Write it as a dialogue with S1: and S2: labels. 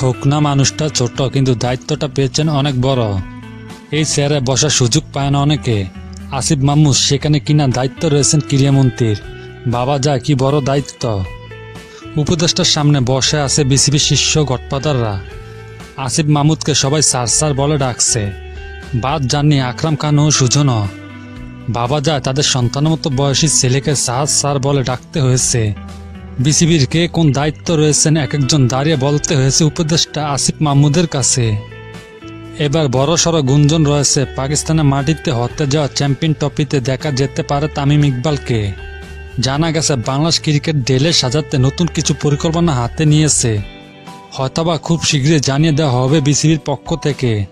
S1: হোক না মানুষটা ছোট, কিন্তু দায়িত্বটা পেয়েছেন অনেক বড়। এই চেয়ারে বসার সুযোগ পায় না অনেকে। আসিফ মাহমুদ সেখানে কিনা দায়িত্ব রয়েছেন ক্রীড়ামন্ত্রীর। বাবা যা, কি বড় দায়িত্ব। উপদেষ্টার সামনে বসে আছে বিসিবি শীর্ষ গটপাদাররা আসিফ মাহমুদকে সবাই সার সার বলে ডাকছে। বাদ জানি আকরাম খান ও সুজনও। বাবা যায় তাদের সন্তানের মতো বয়সী ছেলেকে সাহাজ স্যার বলে ডাকতে হয়েছে। বিসিবির কে কোন দায়িত্ব রয়েছেন এক একজন দাঁড়িয়ে বলতে হয়েছে উপদেষ্টা আসিফ মাহমুদের কাছে। এবার বড় সড়ো গুঞ্জন রয়েছে, পাকিস্তানের মাটিতে হতে যাওয়া চ্যাম্পিয়ন ট্রফিতে দেখা যেতে পারে তামিম ইকবালকে। জানা গেছে, বাংলাদেশ ক্রিকেট ডেলে সাজাতে নতুন কিছু পরিকল্পনা হাতে নিয়েছে। হয়তোবা খুব শীঘ্রই জানিয়ে দেওয়া হবে বিসিবির পক্ষ থেকে।